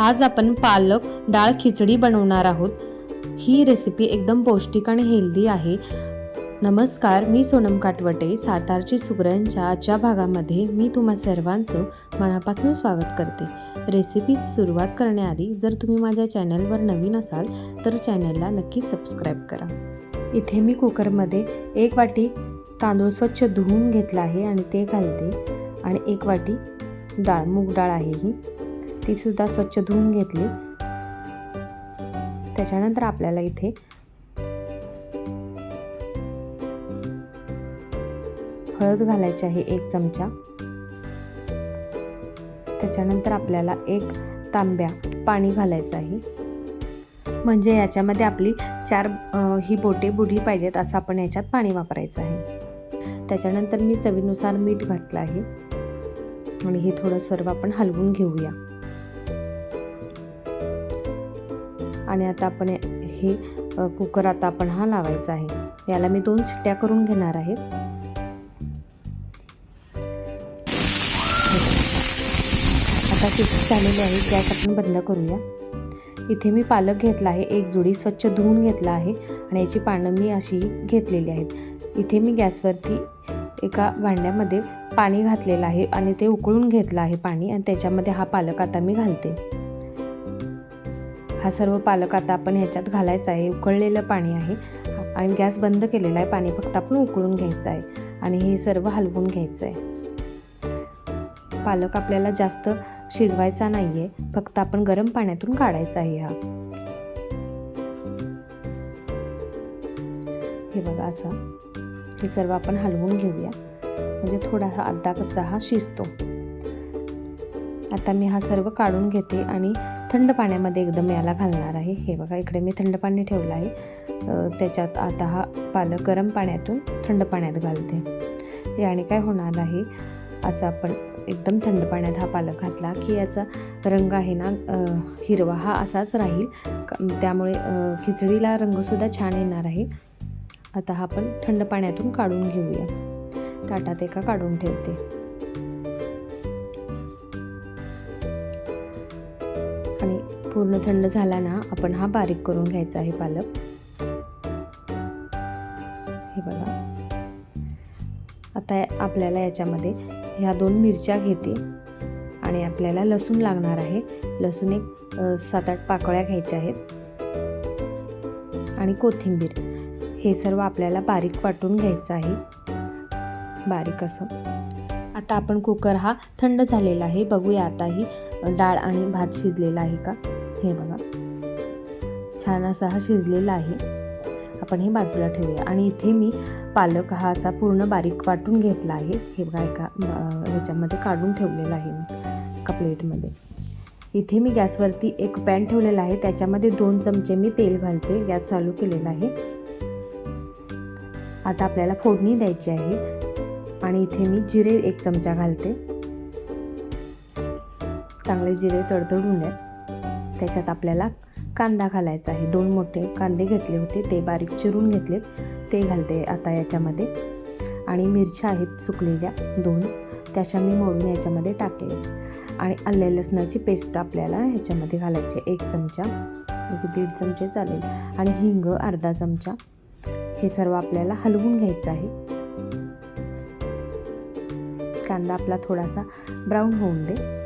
आज आपण पालक डाळ खिचडी बनवणार आहोत. ही रेसिपी एकदम पौष्टिक आणि हेल्दी आहे. नमस्कार मी सोनम काटवटे सातारची सुगरणच्या आजच्या भागामध्ये मी तुम्हा सर्वांचं मनापासून स्वागत करते. रेसिपी सुरुवात करण्याआधी जर तुम्ही माझ्या चॅनलवर नवीन असाल तर चॅनलला नक्की सबस्क्राईब करा. इथे मी कुकरमध्ये एक वाटी तांदूळ स्वच्छ धुवून घेतला आहे आणि ते घालते. आणि एक वाटी डाळ मूग डाळ आहे ही. तीसुद्धा स्वच्छ धुवून घेतली. त्याच्यानंतर आपल्याला इथे हळद घालायची आहे एक चमचा. त्याच्यानंतर आपल्याला एक तांब्या पाणी घालायचं आहे. म्हणजे याच्यामध्ये आपली चार ही बोटे बुडली पाहिजेत असं आपण याच्यात पाणी वापरायचं आहे. त्याच्यानंतर मी चवीनुसार मीठ घातलं आहे. आणि हे थोडं सर्व आपण हलवून घेऊया. आणि आता आपण हे कुकर आता आपण हा लावायचा आहे. याला मी दोन शिट्ट्या करून घेणार आहे. आता शिट्टी झालेली आहे गॅस आपण बंद करूया. इथे मी पालक घेतला आहे एक जुडी स्वच्छ धुवून घेतला आहे आणि याची पानं मी अशी घेतलेली आहेत. इथे मी गॅसवरती एका भांड्यामध्ये पाणी घातलेलं आहे आणि ते उकळून घेतलं आहे पाणी आणि त्याच्यामध्ये हा पालक आता मी घालते. हा सर्व पालक आता आपण ह्याच्यात घालायचा आहे. उकळलेलं पाणी आहे. आणि गॅस बंद केलेला आहे. पाणी फक्त आपण उकळून घ्यायचं आहे. आणि हे सर्व हलवून घ्यायचं आहे. पालक आपल्याला जास्त शिजवायचा नाही आहे फक्त आपण गरम पाण्यातून काढायचा आहे हा. हे बघा असं. हे सर्व आपण हलवून घेऊया. म्हणजे थोडासा अर्धा कच्चा हा शिजतो. आता मी हा सर्व काढून घेते आणि थंड पाण्यामध्ये एकदम याला घालणार आहे. हे बघा इकडे मी थंड पाणी ठेवलं आहे. त्याच्यात आता हा पालक गरम पाण्यातून थंड पाण्यात घालते. याने काय होणार आहे? असं आपण एकदम थंड पाण्यात हा पालक घातला की याचा रंग आहे ना हिरवा हा असाच राहील. त्यामुळे खिचडीला रंगसुद्धा छान येणार आहे. आता हा आपण थंड पाण्यातून काढून घेऊया. ताटात एका काढून ठेवते. पूर्ण थंड झाला ना आपण हा बारीक करून घ्यायचा आहे पालक. हे बघा. आता आपल्याला याच्यामध्ये ह्या दोन मिरच्या घेते. आणि आपल्याला लसूण लागणार आहे. लसूण एक सात आठ पाकळ्या घ्यायच्या आहेत. आणि कोथिंबीर. हे सर्व आपल्याला बारीक वाटून घ्यायचं आहे. बारीक असं. आता आपण कुकर हा थंड झालेला आहे. बघूया आता ही डाळ आणि भात शिजलेला आहे का? हे बघा. छान असा हा शिजलेला आहे. आपण हे बाजूला ठेवूया. आणि इथे मी पालक हा असा पूर्ण बारीक वाटून घेतला आहे. हे बघा एका ह्याच्यामध्ये काढून ठेवलेला आहे एका प्लेटमध्ये. इथे मी गॅसवरती एक पॅन ठेवलेला आहे. त्याच्यामध्ये दोन चमचे मी तेल घालते. गॅस चालू केलेला आहे. आता आपल्याला फोडणी द्यायची आहे. आणि इथे मी जिरे एक चमचा घालते. चांगले जिरे तडतडून द्या त्याच्यात आपल्याला कांदा घालायचा आहे. दोन मोठे कांदे घेतले होते. ते बारीक चिरून घेतलेत. ते घालते आता याच्यामध्ये. आणि मिरच्या आहेत सुकलेल्या दोन. त्याच्या मी मोडून याच्यामध्ये टाकले आणि आल्या लसणाची पेस्ट आपल्याला ह्याच्यामध्ये घालायची एक चमचा एक दीड चमचे चालेल. आणि हिंग अर्धा चमचा. हे सर्व आपल्याला हलवून घ्यायचं आहे. कांदा आपला थोडासा ब्राऊन होऊन दे.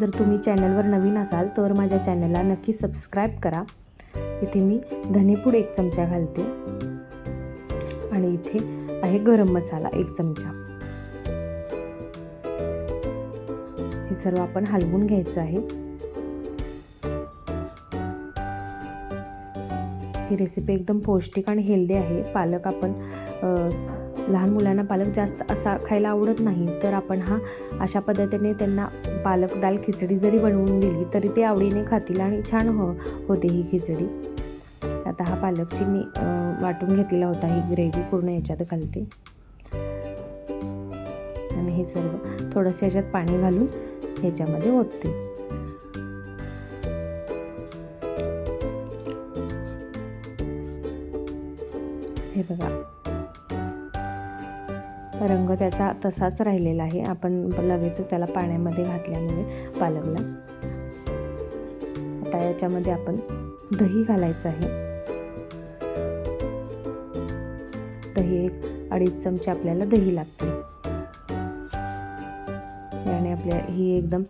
जर तुम्ही चॅनलवर नवीन असाल तर माझ्या चॅनलला नक्की सबस्क्राईब करा. इथे मी धनेपूड एक चमचा घालते. आणि इथे आहे गरम मसाला एक चमचा. हे सर्व आपण हलवून घ्यायचं आहे. ही रेसिपी एकदम पौष्टिक आणि हेल्दी आहे. पालक आपण लहान मुलांना पालक जास्त असा खायला आवडत नाही तर आपण हा अशा पद्धतीने त्यांना पालक दाल खिचडी जरी बनवून दिली तरी ते आवडीने खातील आणि छान हो होते ही खिचडी. आता हा पालकची मी वाटून घेतलेला होता ही ग्रेव्ही पूर्ण याच्यात घालते. आणि हे सर्व थोडंसं याच्यात पाणी घालून ह्याच्यामध्ये ओतते. हे बघा रंग त्याचा तसाच राहिलेला आहे. आपण लगेच त्याला पाण्यामध्ये घातल्यामुळे पालकला. आता याच्यामध्ये आपण दही घालायचं आहे. दही एक अडीच चमचे आपल्याला दही लागते. याने आपल्या ही एकदम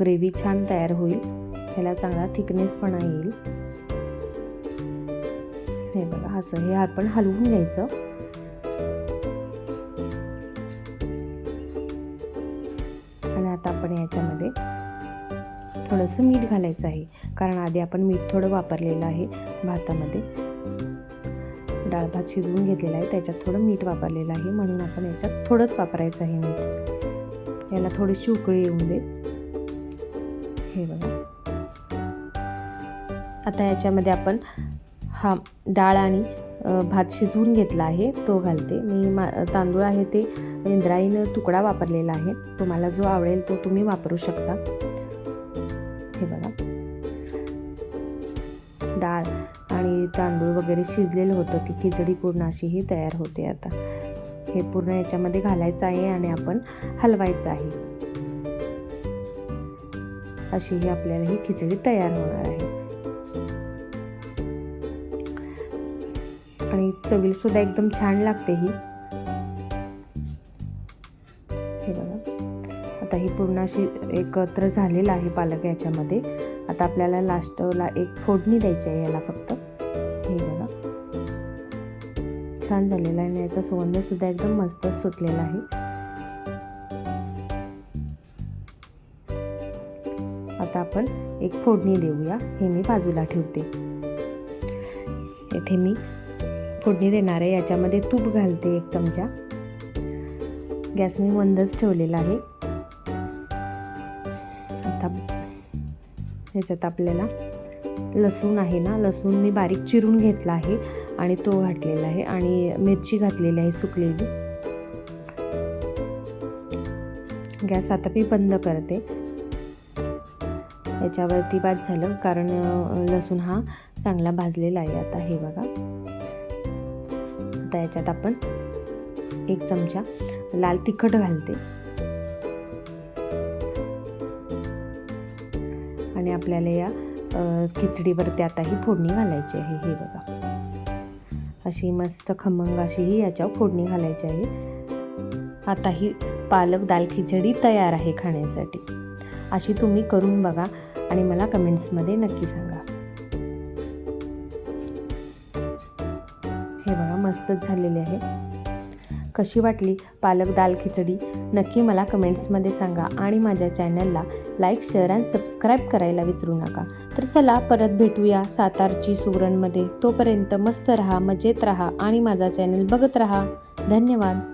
ग्रेव्ही छान तयार होईल. ह्याला चांगला थिकनेसपणा येईल. हे बघा असं हे आपण हलवून घ्यायचं. आपण याच्यामध्ये थोडंसं मीठ घालायचं आहे. कारण आधी आपण मीठ थोडं वापरलेलं आहे भातामध्ये. डाळ भात शिजवून घेतलेला आहे त्याच्यात थोडं मीठ वापरलेलं आहे. म्हणून आपण याच्यात थोडंच वापरायचं आहे मीठ. याला थोडीशी उकळी येऊन दे. हे बघा. आता याच्यामध्ये आपण हा डाळ आणि भात शिजवून घेतला आहे तो घालते. मी मा तांदूळ आहे ते इंद्रायीनं तुकडा वापरलेला आहे. तुम्हाला जो आवडेल तो तुम्ही वापरू शकता. हे बघा. डाळ आणि तांदूळ वगैरे शिजलेलं होतं. ती खिचडी पूर्ण अशी ही तयार होते आता. हे पूर्ण याच्यामध्ये घालायचं आहे आणि आपण हलवायचं आहे. अशी ही आपल्याला ही खिचडी तयार होणार आहे. आणि चवील सुद्धा एकदम छान लागते ही. हे बघा. आता ही पूर्ण अशी एकत्र झालेलं आहे पालक याच्यामध्ये. आता आपल्याला लास्टला एक फोडणी द्यायची आहे याला फक्त. हे बघा. छान झालेला आहे आणि याचा सुगंध सुद्धा एकदम मस्त सुटलेला आहे. आता आपण एक फोडणी देऊया. हे मी बाजूला ठेवते. येथे मी फोडणी देणार आहे. याच्यामध्ये तूप घालते एक चमचा. गॅस मी मंदच ठेवलेला आहे. आता ह्याच्यात आपल्याला लसूण आहे ना लसूण मी बारीक चिरून घेतला आहे आणि तो घातलेला आहे आणि मिरची घातलेली आहे सुकलेली. गॅस आता मी बंद करते. याच्यावरती बाद झालं कारण लसूण हा चांगला भाजलेला आहे. आता हे बघा. आता याच्यात आपण एक चमचा लाल तिखट घालते. आणि आपल्याला या खिचडीवरती आता ही फोडणी घालायची आहे. हे बघा. अशी मस्त खमंग अशी ही याच्यावर फोडणी घालायची आहे. आता ही पालक दाल खिचडी तयार आहे खाण्यासाठी. अशी तुम्ही करून बघा आणि मला कमेंट्समध्ये नक्की सांगा. मस्तच झालेली आहे. कशी वाटली पालक दाल खिचडी? नक्की मला कमेंट्समध्ये सांगा आणि माझ्या चॅनलला लाईक शेअर अँड सबस्क्राईब करायला विसरू नका. तर चला परत भेटूया सातारची सुगरणमध्ये तोपर्यंत मस्त रहा मजेत रहा आणि माझा चॅनल बघत रहा. धन्यवाद.